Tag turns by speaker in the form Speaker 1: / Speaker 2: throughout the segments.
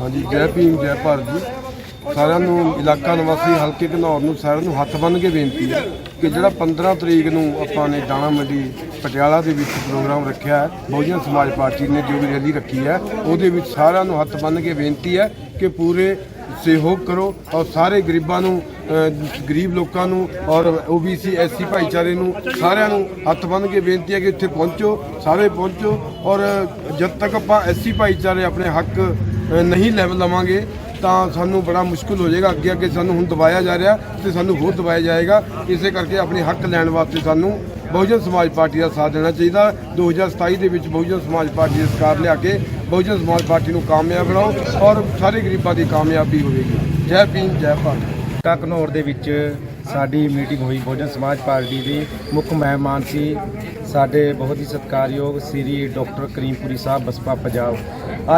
Speaker 1: ਹਾਂਜੀ ਜੈ ਭੀਮ ਜੈ ਭਾਰਤ ਜੀ ਸਾਰਿਆਂ ਨੂੰ, ਇਲਾਕਾ ਨਿਵਾਸੀ ਹਲਕੇ ਘਨੌਰ ਨੂੰ, ਸਾਰਿਆਂ ਨੂੰ ਹੱਥ ਬੰਨ੍ਹ ਕੇ ਬੇਨਤੀ ਹੈ ਕਿ ਜਿਹੜਾ 15 ਤਰੀਕ ਨੂੰ ਆਪਾਂ ਨੇ ਦਾਣਾ ਮੰਡੀ ਪਟਿਆਲਾ ਦੇ ਵਿੱਚ ਪ੍ਰੋਗਰਾਮ ਰੱਖਿਆ ਹੈ, ਬਹੁਜਨ ਸਮਾਜ ਪਾਰਟੀ ਨੇ ਜੋ ਵੀ ਰੈਲੀ ਰੱਖੀ ਹੈ, ਉਹਦੇ ਵਿੱਚ ਸਾਰਿਆਂ ਨੂੰ ਹੱਥ ਬੰਨ੍ਹ ਕੇ ਬੇਨਤੀ ਹੈ ਕਿ ਪੂਰੇ ਸਹਿਯੋਗ ਕਰੋ ਔਰ ਸਾਰੇ ਗਰੀਬਾਂ ਨੂੰ ਗਰੀਬ ਲੋਕਾਂ ਨੂੰ ਔਰ ਓਬੀਸੀ ਐਸਸੀ ਭਾਈਚਾਰੇ ਨੂੰ ਸਾਰਿਆਂ ਨੂੰ ਹੱਥ ਬੰਨ੍ਹ ਕੇ ਬੇਨਤੀ ਹੈ ਕਿ ਇੱਥੇ ਪਹੁੰਚੋ, ਸਾਰੇ ਪਹੁੰਚੋ ਔਰ ਜਦ ਤੱਕ ਆਪਾਂ ਐਸਸੀ ਭਾਈਚਾਰੇ ਆਪਣੇ ਹੱਕ ਨਹੀਂ ਲੈ, ਲਵਾਂਗੇ ਤਾਂ ਸਾਨੂੰ ਬੜਾ ਮੁਸ਼ਕਲ ਹੋ ਜਾਏਗਾ। ਅੱਗੇ ਅੱਗੇ ਸਾਨੂੰ ਹੁਣ ਦਬਾਇਆ ਜਾ ਰਿਹਾ ਤੇ ਸਾਨੂੰ ਹੋਰ ਦਬਾਇਆ ਜਾਏਗਾ। ਇਸੇ ਕਰਕੇ ਆਪਣੇ ਹੱਕ ਲੈਣ ਵਾਸਤੇ ਸਾਨੂੰ ਬਹੁਜਨ ਸਮਾਜ ਪਾਰਟੀ ਦਾ ਸਾਥ ਦੇਣਾ ਚਾਹੀਦਾ। 2027 ਦੇ ਵਿੱਚ ਬਹੁਜਨ ਸਮਾਜ ਪਾਰਟੀ ਦੀ ਸਰਕਾਰ ਲਿਆ ਕੇ ਬਹੁਜਨ ਸਮਾਜ ਪਾਰਟੀ ਨੂੰ ਕਾਮਯਾਬ ਬਣਾਓ ਔਰ ਸਾਰੇ ਗਰੀਬਾਂ ਦੀ ਕਾਮਯਾਬੀ ਹੋਵੇਗੀ। ਜੈ ਭੀਮ, ਜੈ ਭਾਰਤ।
Speaker 2: ਕਾ ਦੇ ਵਿੱਚ ਸਾਡੀ ਮੀਟਿੰਗ ਹੋਈ। ਬਹੁਜਨ ਸਮਾਜ ਪਾਰਟੀ ਦੀ ਮੁੱਖ ਮਹਿਮਾਨ ਸੀ। ਸਾਡੇ ਬਹੁਤ ਹੀ ਸਤਿਕਾਰਯੋਗ ਸ੍ਰੀ ਡਾਕਟਰ ਕਰੀਮਪੁਰੀ ਸਾਹਿਬ ਬਸਪਾ ਪੰਜਾਬ।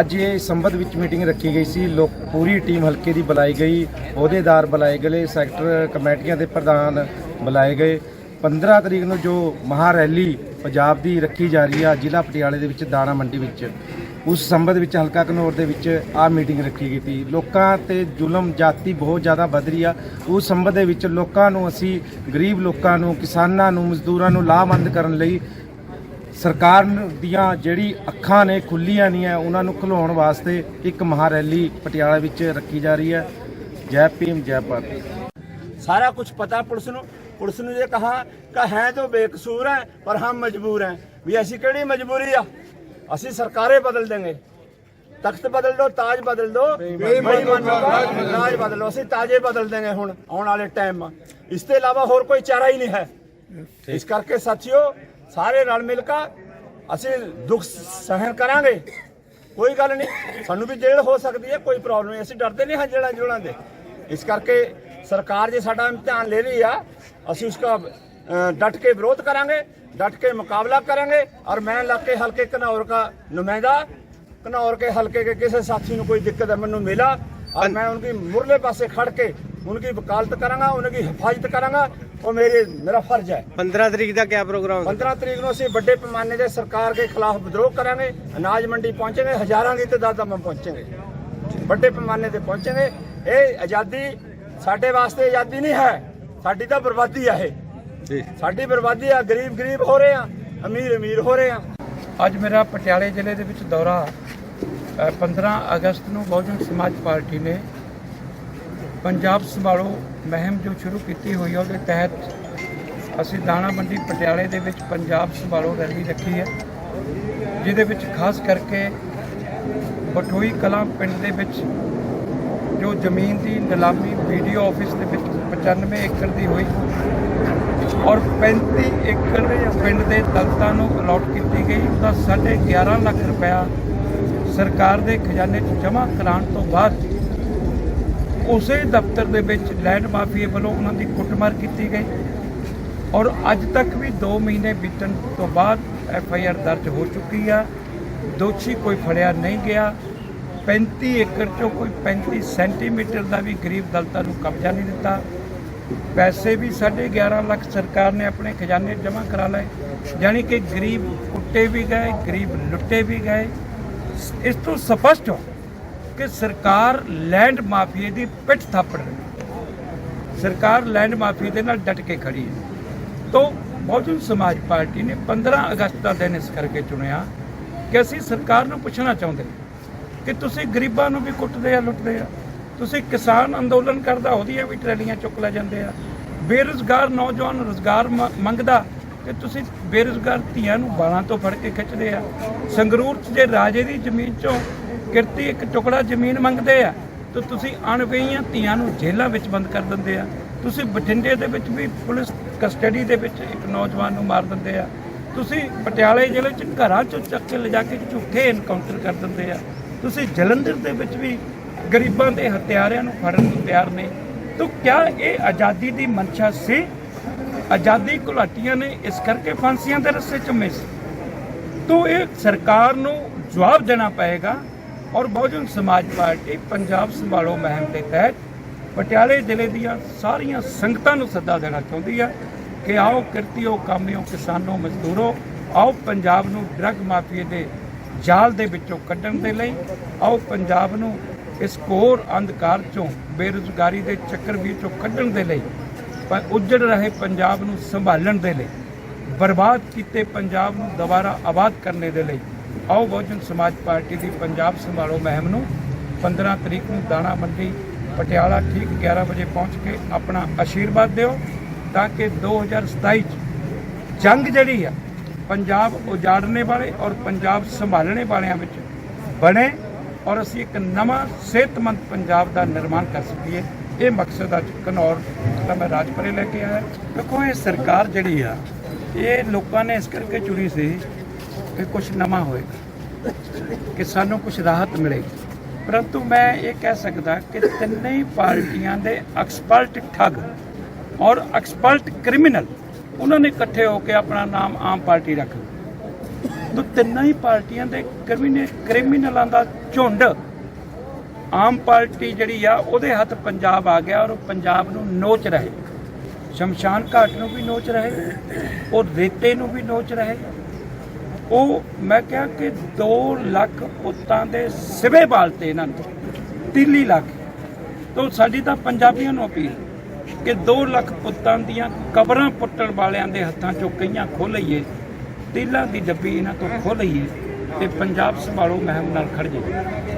Speaker 2: ਅੱਜ ਇਹ ਸੰਬੰਧ ਵਿੱਚ ਮੀਟਿੰਗ ਰੱਖੀ ਗਈ ਸੀ। ਲੋਕ ਪੂਰੀ ਟੀਮ ਹਲਕੇ ਦੀ ਬੁਲਾਈ ਗਈ। ਅਹੁਦੇਦਾਰ ਬੁਲਾਏ ਗਏ। ਸੈਕਟਰ ਕਮੇਟੀਆਂ ਦੇ ਪ੍ਰਧਾਨ ਬੁਲਾਏ ਗਏ। 15 ਤਰੀਕ ਨੂੰ ਜੋ ਮਹਾ ਰੈਲੀ ਪੰਜਾਬ ਦੀ ਰੱਖੀ ਜਾ ਰਹੀ ਆ, ਜ਼ਿਲ੍ਹਾ ਪਟਿਆਲੇ ਦੇ ਵਿੱਚ ਦਾਣਾ ਮੰਡੀ ਵਿੱਚ। ਉਸ ਸੰਬੰਧ ਵਿੱਚ ਹਲਕਾ ਘਨੌਰ ਦੇ ਵਿੱਚ ਆ ਮੀਟਿੰਗ ਰੱਖੀ ਗਈ ਸੀ। ਲੋਕਾਂ ਤੇ ਜ਼ੁਲਮ ਜਾਤੀ ਬਹੁਤ ਜ਼ਿਆਦਾ ਵੱਧ ਰਹੀ ਆ। ਉਸ ਸੰਬੰਧ ਦੇ ਵਿੱਚ ਲੋਕਾਂ ਨੂੰ ਅਸੀਂ, ਗਰੀਬ ਲੋਕਾਂ ਨੂੰ, ਕਿਸਾਨਾਂ ਨੂੰ, ਮਜ਼ਦੂਰਾਂ ਨੂੰ ਲਾਭਵੰਦ ਕਰਨ ਲਈ ਸਰਕਾਰ ਦੀਆਂ ਜਿਹੜੀ ਅੱਖਾਂ ਨੇ, ਖੁੱਲੀਆਂ ਨਹੀਂ ਹੈ ਉਹਨਾਂ ਨੂੰ ਖੁਲਾਉਣ ਵਾਸਤੇ ਇੱਕ ਮਹਾ ਰੈਲੀ ਪਟਿਆਲਾ ਵਿੱਚ ਰੱਖੀ ਜਾ ਰਹੀ ਹੈ ਜੈ ਭੀਮ, ਜੈ ਭਾਰਤ।
Speaker 3: ਸਾਰਾ ਕੁਝ ਪਤਾ ਪੁਲਿਸ ਨੂੰ। ਪੁਲਿਸ ਨੂੰ ਇਹ ਕਹਾ ਕਿ ਹੈ ਤਾਂ ਬੇਕਸੂਰ ਹੈ ਪਰ ਹਮ ਮਜਬੂਰ ਹੈ ਵੀ ਅਸੀਂ ਕਿਹੜੀ ਮਜਬੂਰੀ ਆ? ਅਸੀਂ ਸਰਕਾਰੇ ਬਦਲ ਦੇਂਗੇ ਤਖਤ ਬਦਲ ਦੋ ਤਾਜ ਬਦਲ ਦੋ ਬੇਈਮਾਨ ਤਾਜ ਬਦਲ ਅਸੀਂ ਤਾਜੇ ਬਦਲ ਦੇਂਗੇ ਹੁਣ ਆਉਣ ਵਾਲੇ ਟਾਈਮ ਇਸ ਤੋਂ ਇਲਾਵਾ ਹੋਰ ਕੋਈ ਚਾਰਾ ਹੀ ਨਹੀਂ ਹੈ। ਇਸ ਕਰਕੇ ਸਾਥੀਓ ਸਾਰੇ ਰਲ ਮਿਲ ਕੇ ਅਸੀਂ ਦੁੱਖ ਸਹਿਣ ਕਰਾਂਗੇ। ਕੋਈ ਗੱਲ ਨਹੀਂ ਸਾਨੂੰ ਵੀ ਜੇਲ੍ਹ ਹੋ ਸਕਦੀ ਹੈ ਕੋਈ ਪ੍ਰੋਬਲਮ ਨਹੀਂ। ਅਸੀਂ ਡਰਦੇ ਨਹੀਂ ਹਾਂ ਜੇਲ੍ਹਾਂ ਜੁਲ੍ਹਾਂ ਦੇ। ਇਸ ਕਰਕੇ ਸਰਕਾਰ ਜੇ ਸਾਡਾ ਇਮਤਿਹਾਨ ਲੈ ਰਹੀ ਆ ਅਸੀਂ ਉਸका ਅ, ਡਟ ਕੇ ਵਿਰੋਧ ਕਰਾਂਗੇ। डट के मुकाबला करेंगे और मैं इलाके हल्के घनौर का नुमाइंदा घनौर के हल्के के किसी साथी को कोई दिक्कत है मैं मिला और मैं उनकी मुरले पासे खड़ के उनकी वकालत करांगा उनकी हिफाजत करांगा ਉਹ ਮੇਰੇ ਮੇਰਾ ਫਰਜ਼ ਹੈ।
Speaker 2: 15 ਤਰੀਕ ਦਾ ਕੀ ਪ੍ਰੋਗਰਾਮ ਹੈ
Speaker 3: 15 ਤਰੀਕ ਨੂੰ ਅਸੀਂ ਵੱਡੇ ਪੈਮਾਨੇ ਤੇ ਸਰਕਾਰ ਦੇ ਖਿਲਾਫ ਵਿਦਰੋਹ ਕਰਾਂਗੇ ਅਨਾਜ ਮੰਡੀ ਪਹੁੰਚਾਂਗੇ ਹਜ਼ਾਰਾਂ ਦੀ ਤਦਾਦ ਦਾ ਮੈਂ ਪਹੁੰਚਾਂਗੇ। ਵੱਡੇ ਪੈਮਾਨੇ ਤੇ ਪਹੁੰਚਾਂਗੇ। ਇਹ ਆਜ਼ਾਦੀ ਸਾਡੇ ਵਾਸਤੇ ਆਜ਼ਾਦੀ ਨਹੀਂ ਹੈ ਸਾਡੀ ਤਾਂ ਬਰਬਾਦੀ ਹੈ ਇਹ। ਸਾਡੀ ਬਰਬਾਦੀ ਆ ਗਰੀਬ ਗਰੀਬ ਹੋ ਰਹੇ ਆ ਅਮੀਰ ਅਮੀਰ ਹੋ ਰਹੇ ਆ।
Speaker 4: ਅੱਜ ਮੇਰਾ ਪਟਿਆਲੇ ਜ਼ਿਲ੍ਹੇ ਦੇ ਵਿੱਚ ਦੌਰਾ ਅ, 15 ਅਗਸਤ ਨੂੰ ਬਹੁਜਨ ਸਮਾਜ ਪਾਰਟੀ ਨੇ ਪੰਜਾਬ ਸੰਭਾਲੋ ਮੁਹਿੰਮ ਜੋ ਸ਼ੁਰੂ ਕੀਤੀ ਹੋਈ ਹੈ ਉਹਦੇ ਤਹਿਤ ਅਸੀਂ ਦਾਣਾ ਮੰਡੀ ਪਟਿਆਲੇ ਦੇ ਵਿੱਚ ਪੰਜਾਬ ਸੰਭਾਲੋ ਰੈਲੀ ਰੱਖੀ ਹੈ ਜਿਹਦੇ ਵਿੱਚ ਖਾਸ ਕਰਕੇ ਬਟੋਈ ਕਲਾਂ ਪਿੰਡ ਦੇ ਵਿੱਚ ਜੋ ਜ਼ਮੀਨ ਦੀ ਨਿਲਾਮੀ ਵੀਡੀਓ ਆਫਿਸ ਦੇ ਵਿੱਚ 95 ਏਕੜ ਦੀ ਹੋਈ ਔਰ 35 ਏਕੜ ਪਿੰਡ ਦੇ ਦਲਤਾਂ ਨੂੰ ਅਲਾਟ ਕੀਤੀ ਗਈ। ਉਹਦਾ 11.5 ਲੱਖ ਰੁਪਇਆ ਸਰਕਾਰ ਦੇ ਖਜ਼ਾਨੇ 'ਚ ਜਮ੍ਹਾਂ ਕਰਾਉਣ ਤੋਂ ਬਾਅਦ ਉਸੇ ਦਫ਼ਤਰ ਦੇ ਵਿੱਚ ਲੈਂਡ ਮਾਫੀਏ ਵੱਲੋਂ ਉਹਨਾਂ ਦੀ ਕੁੱਟਮਾਰ ਕੀਤੀ ਗਈ। ਔਰ ਅੱਜ ਤੱਕ ਵੀ 2 ਮਹੀਨੇ ਬੀਤਣ ਤੋਂ ਬਾਅਦ ਐਫ ਆਈ ਆਰ ਦਰਜ ਹੋ ਚੁੱਕੀ ਆ। ਦੋਸ਼ੀ ਕੋਈ ਫੜਿਆ ਨਹੀਂ ਗਿਆ। 35 ਏਕੜ ਚੋਂ ਕੋਈ 35 ਸੈਂਟੀਮੀਟਰ ਦਾ ਵੀ ਗਰੀਬ ਦਲਤਾਂ ਨੂੰ ਕਬਜ਼ਾ ਨਹੀਂ ਦਿੱਤਾ। ਪੈਸੇ ਵੀ 11.5 ਲੱਖ ਸਰਕਾਰ ਨੇ ਆਪਣੇ ਖਜ਼ਾਨੇ ਜਮ੍ਹਾਂ ਕਰਾ ਲਏ। ਯਾਨੀ ਕਿ ਗਰੀਬ ਕੁੱਟੇ ਵੀ ਗਏ, ਗਰੀਬ ਲੁੱਟੇ ਵੀ ਗਏ। ਇਸ ਤੋਂ ਸਪਸ਼ਟ ਹੋ ਕਿ ਸਰਕਾਰ ਲੈਂਡ ਮਾਫੀਏ ਦੀ ਪਿੱਠ ਥਾਪੜ ਰਹੀ ਸਰਕਾਰ ਲੈਂਡ ਮਾਫੀਏ ਦੇ ਨਾਲ ਡਟ ਕੇ ਖੜੀ ਹੈ। ਤੋਂ ਬਹੁਜਨ ਸਮਾਜ ਪਾਰਟੀ ਨੇ 15 ਅਗਸਤ ਦਾ ਦਿਨ ਇਸ ਕਰਕੇ ਚੁਣਿਆ ਕਿ ਅਸੀਂ ਸਰਕਾਰ ਨੂੰ ਪੁੱਛਣਾ ਚਾਹੁੰਦੇ ਕਿ ਤੁਸੀਂ ਗਰੀਬਾਂ ਨੂੰ ਵੀ ਕੁੱਟਦੇ ਆ, ਲੁੱਟਦੇ ਆ। ਤੁਸੀਂ ਕਿਸਾਨ ਅੰਦੋਲਨ ਕਰਦਾ, ਉਹਦੀਆਂ ਵੀ ਟਰੈਲੀਆਂ ਚੁੱਕ ਲੈ ਜਾਂਦੇ ਆ। ਬੇਰੁਜ਼ਗਾਰ ਨੌਜਵਾਨ ਰੁਜ਼ਗਾਰ ਮ- ਮੰਗਦਾ ਤੇ ਤੁਸੀਂ ਬੇਰੁਜ਼ਗਾਰ ਧੀਆਂ ਨੂੰ ਬਾਲਾਂ ਤੋਂ ਫੜ ਕੇ ਖਿੱਚਦੇ ਆ। ਸੰਗਰੂਰ 'ਚ ਜੇ ਰਾਜੇ ਦੀ ਜ਼ਮੀਨ 'ਚੋਂ ਕਿਰਤੀ ਇੱਕ ਟੁਕੜਾ ਜ਼ਮੀਨ ਮੰਗਦੇ ਆ, ਤਾਂ ਤੁਸੀਂ ਅਣਵਈਆਂ ਧੀਆਂ ਨੂੰ ਜੇਲ੍ਹਾਂ ਵਿੱਚ ਬੰਦ ਕਰ ਦਿੰਦੇ ਆ। ਤੁਸੀਂ ਬਠਿੰਡੇ ਦੇ ਵਿੱਚ ਵੀ ਪੁਲਿਸ ਕਸਟਡੀ ਦੇ ਵਿੱਚ ਇੱਕ ਨੌਜਵਾਨ ਨੂੰ ਮਾਰ ਦਿੰਦੇ ਆ। ਤੁਸੀਂ ਪਟਿਆਲੇ ਜ਼ਿਲ੍ਹੇ 'ਚ ਘਰਾਂ 'ਚੋਂ ਚੱਕ ਕੇ ਲਿਜਾ ਕੇ ਝੂਠੇ ਐਨਕਾਊਂਟਰ ਕਰ ਦਿੰਦੇ ਆ। ਤੁਸੀਂ ਜਲੰਧਰ ਦੇ ਵਿੱਚ ਵੀ ਗਰੀਬਾਂ ਦੇ ਹਥਿਆਰਿਆਂ ਨੂੰ ਫੜਨ ਨੂੰ ਤਿਆਰ ਨੇ। ਤਾਂ ਕਿਆ ਇਹ ਆਜ਼ਾਦੀ ਦੀ ਮਨਸ਼ਾ ਸੀ? ਆਜ਼ਾਦੀ ਘੁਲਾਟੀਆਂ ਨੇ ਇਸ ਕਰਕੇ ਫਾਂਸੀਆਂ ਦੇ ਰਸਤੇ ਚੁੰਮੇ ਸੀ। ਤੋਂ ਇਹ ਸਰਕਾਰ ਨੂੰ ਜਵਾਬ ਦੇਣਾ ਪਏਗਾ ਔਰ ਬਹੁਜਨ ਸਮਾਜ ਪਾਰਟੀ ਪੰਜਾਬ ਸੰਭਾਲੋ ਮੁਹਿੰਮ ਦੇ ਤਹਿਤ ਪਟਿਆਲੇ ਜ਼ਿਲ੍ਹੇ ਦੀਆਂ ਸਾਰੀਆਂ ਸੰਗਤਾਂ ਨੂੰ ਸੱਦਾ ਦੇਣਾ ਚਾਹੁੰਦੀ ਹੈ ਕਿ ਆਓ ਕਿਰਤੀਓ, ਕਾਮਿਓ, ਕਿਸਾਨੋ, ਮਜ਼ਦੂਰੋ, ਆਓ ਪੰਜਾਬ ਨੂੰ ਡਰੱਗ ਮਾਫੀਏ ਦੇ ਜਾਲ ਦੇ ਵਿੱਚੋਂ ਕੱਢਣ ਦੇ ਲਈ, ਆਓ ਪੰਜਾਬ ਨੂੰ ਇਸ ਕੋਰ ਅੰਧਕਾਰ ਚੋਂ ਬੇਰੁਜ਼ਗਾਰੀ ਦੇ ਚੱਕਰ 'ਚੋਂ ਕੱਢਣ ਦੇ ਲਈ ਪਰ ਉੱਜੜ ਰਹੇ ਪੰਜਾਬ ਨੂੰ ਸੰਭਾਲਣ ਦੇ ਲਈ, ਬਰਬਾਦ ਕੀਤੇ ਪੰਜਾਬ ਨੂੰ ਦੁਬਾਰਾ ਆਬਾਦ ਕਰਨੇ ਦੇ ਲਈ, ਆਓ ਬਹੁਜਨ ਸਮਾਜ ਪਾਰਟੀ ਦੀ ਪੰਜਾਬ ਸੰਭਾਲੋ ਮਹਿਮ ਨੂੰ। 15 ਤਰੀਕ ਨੂੰ ਦਾਣਾ ਮੰਡੀ, ਪਟਿਆਲਾ ਠੀਕ 11 ਵਜੇ ਪਹੁੰਚ ਕੇ ਆਪਣਾ ਆਸ਼ੀਰਵਾਦ ਦਿਓ, ਤਾਂ ਕਿ 2027 ਚ ਜੰਗ ਜਿਹੜੀ ਆ, ਪੰਜਾਬ ਉਜਾੜਨੇ ਵਾਲੇ ਔਰ ਪੰਜਾਬ ਸੰਭਾਲਣੇ ਵਾਲਿਆਂ ਵਿੱਚ ਬਣੇ। ਔਰ ਅਸੀਂ ਇੱਕ ਨਵਾਂ ਸਿਹਤਮੰਦ ਪੰਜਾਬ ਦਾ ਨਿਰਮਾਣ ਕਰ ਸਕੀਏ। ਇਹ ਮਕਸਦ ਅੱਜ ਘਨੌਰ ਦਾ ਮੈਂ ਰਾਜਪਰੇ ਲੈ ਕੇ ਆਇਆ। ਦੇਖੋ, ਇਹ ਸਰਕਾਰ ਜਿਹੜੀ ਆ, ਇਹ ਲੋਕਾਂ ਨੇ ਇਸ ਕਰਕੇ ਚੁਣੀ ਸੀ ਕਿ ਕੁਝ ਨਵਾਂ ਹੋਏਗਾ, ਕਿ ਸਾਨੂੰ ਕੁਝ ਰਾਹਤ ਮਿਲੇਗੀ। ਪਰੰਤੂ ਮੈਂ ਇਹ ਕਹਿ ਸਕਦਾ ਕਿ ਤਿੰਨੇ ਹੀ ਪਾਰਟੀਆਂ ਦੇ ਐਕਸਪਰਟ ਠੱਗ ਔਰ ਐਕਸਪਰਟ ਕ੍ਰਿਮੀਨਲ, ਉਹਨਾਂ ਨੇ ਇਕੱਠੇ ਹੋ ਕੇ ਆਪਣਾ ਨਾਮ ਆਮ ਪਾਰਟੀ ਰੱਖ ਲਿਆ ਤਾਂ ਤਿੰਨਾਂ ਹੀ ਪਾਰਟੀਆਂ ਦੇ ਕ੍ਰਿਮੀਨਲ ਕ੍ਰਿਮੀਨਲਾਂ ਦਾ ਝੁੰਡ ਆਮ ਪਾਰਟੀ ਜਿਹੜੀ ਆ, ਉਹਦੇ ਹੱਥ ਪੰਜਾਬ ਆ ਗਿਆ ਔਰ ਉਹ ਪੰਜਾਬ ਨੂੰ ਨੋਚ ਰਹੇ। ਸ਼ਮਸ਼ਾਨ ਘਾਟ ਨੂੰ ਵੀ ਨੋਚ ਰਹੇ, ਉਹ ਰੇਤੇ ਨੂੰ ਵੀ ਨੋਚ ਰਹੇ। ਉਹ ਮੈਂ ਕਿਹਾ ਕਿ 2 ਲੱਖ ਪੁੱਤਾਂ ਦੇ ਸਿਵੇ ਬਾਲਤੇ ਇਹਨਾਂ ਨੂੰ, ਤੀਲੀ ਲੱਖ। ਤੋਂ ਸਾਡੀ ਤਾਂ ਪੰਜਾਬੀਆਂ ਨੂੰ ਅਪੀਲ ਕਿ 2 ਲੱਖ ਪੁੱਤਾਂ ਦੀਆਂ ਕਬਰਾਂ ਪੁੱਟਣ ਵਾਲਿਆਂ ਦੇ ਹੱਥਾਂ ਚੋਂ ਕਈਆਂ ਖੋਹ ਲਈਏ। ਤੀਲਾਂ ਦੀ ਡੱਬੀ ਇਹਨਾਂ ਤੋਂ ਖੋਹ ਲਈਏ ਤੇ ਪੰਜਾਬ ਸੰਭਾਲੋ ਮਹਿਮ ਨਾਲ ਖੜ ਜਾਈਏ।